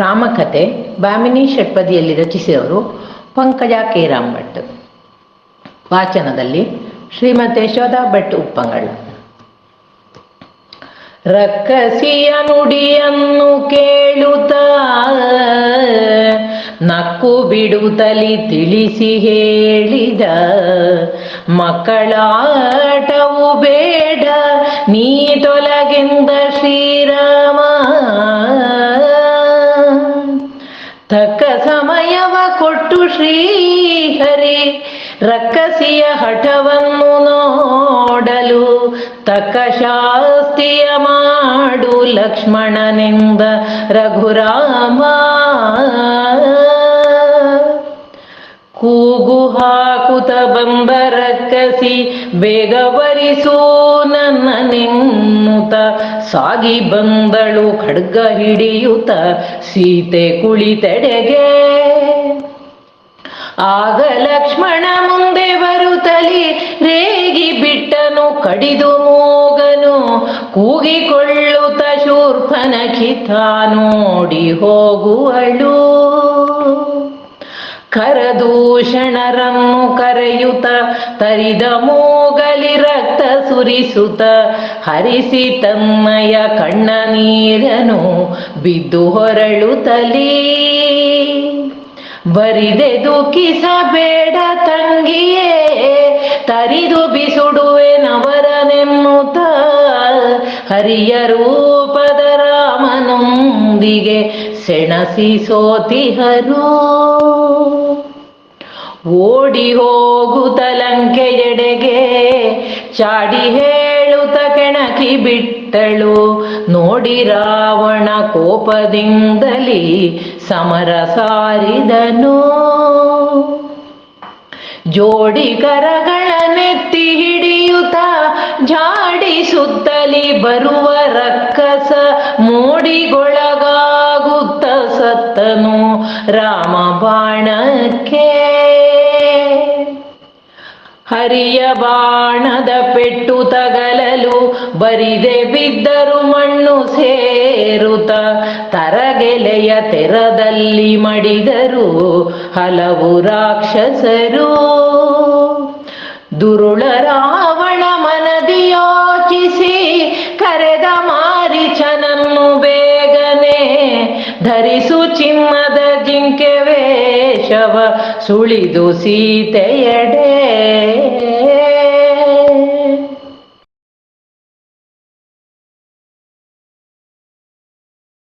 ರಾಮಕಥೆ, ಬಾಮಿನಿ ಷಟ್ಪದಿಯಲ್ಲಿ ರಚಿಸಿದವರು ಪಂಕಜ ಕೇರಾಮ್ ಭಟ್ ವಾಚನದಲ್ಲಿ ಶ್ರೀಮತಿ ಯಶೋಧಾ ಭಟ್ ಉಪ್ಪಂಗಳ ರಕ್ಕಸಿಯ ನುಡಿಯನ್ನು ಕೇಳುತ್ತ ನಕ್ಕು ಬಿಡುತ್ತಲಿ ತಿಳಿಸಿ ಹೇಳಿದ ಮಕ್ಕಳಾಟವು ಬೇಡ, ನೀ ತೊಲಗೆಂದ ಶ್ರೀರಾಮ ತಕ್ಕ ಸಮಯವ ಕೊಟ್ಟು ಶ್ರೀಹರಿ ರಕ್ಕಸಿಯ ಹಠವನ್ನು ನೋಡಲು, ತಕ್ಕ ಶಾಸ್ತಿಯ ಮಾಡು ಲಕ್ಷ್ಮಣನೆಂದ ರಘುರಾಮ. ಕೂಗು ಹಾಕುತ ಬಂದ ರಕ್ಕಸಿ ಬೇಗ ಬರಿಸು ನನ್ನ ನಿನ್ನುತ ಸಾಗಿ ಬಂದಳು ಖಡ್ಗ ಹಿಡಿಯುತ್ತ ಸೀತೆ ಕುಳಿತೆಡೆಗೆ ಆಗ ಲಕ್ಷ್ಮಣ ಮುಂದೆ ಬರುತ್ತಲಿ, ರೇಗಿ ಬಿಟ್ಟನು, ಕಡಿದು ಮೂಗನು, ಕೂಗಿಕೊಳ್ಳುತ್ತ ಶೂರ್ಪನ ಕಿತ ನೋಡಿ ಹೋಗುವಳು. ಕರದೂಷಣರನ್ನು ಕರೆಯುತ್ತ ತರಿದ ಮೂಗಲಿ ರಕ್ತ ಸುರಿಸುತ್ತ ಹರಿಸಿ ತಮ್ಮಯ ಕಣ್ಣ ನೀರನು ಬಿದ್ದು ಹೊರಳುತ್ತಲೀ. ಬರಿದೆ ದುಃಖಿಸಬೇಡ ತಂಗಿಯೇ, ತರಿದು ಬಿಸುಡುವೆ ನವರನೆನ್ನುತ್ತ ಹರಿಯ ರೂಪದ ರಾಮನೊಂದಿಗೆ ಸೆಣಸಿ ಸೋತಿಹರು. ಓಡಿ ಹೋಗುತ್ತ ಲಂಕೆಯೆಡೆಗೆ ಚಾಡಿ ಹೇಳುತ್ತ ಕೆಣಕಿ ಬಿಟ್ಟಳು. ನೋಡಿ ರಾವಣ ಕೋಪದಿಂದಲಿ ಸಮರ ಸಾರಿದನು. ಜೋಡಿ ಕರಗಳ ನೆತ್ತಿ ಹಿಡಿಯುತ್ತ ಜಾಡಿಸುತ್ತಲಿ ಬರುವ ರಕ್ಕಸ ಮೂಡಿಗೊಳಗಾಗುತ್ತ ಸತ್ತನು ರಾಮ ಬಾಣಕ್ಕೆ ಹರಿಯ ಬಾಣದ ಪೆಟ್ಟು ತಗಲಲು ಬರಿದೆ ಬಿದ್ದರು ಮಣ್ಣು ಸೇರುತ ತರಗೆಲೆಯ ತೆರದಲ್ಲಿ ಮಡಿದರು ಹಲವು ರಾಕ್ಷಸರು. ದುರುಳ ರಾವಣ ಮನದಿ ಯೋಚಿಸಿ ಕರೆದ ಮಾರಿಚನನ್ನು ಬೇಗನೆ ಧರಿಸು ಚಿನ್ನದ ವೇಷವ ಸುಳಿದು ಸೀತೆಯಡೆ.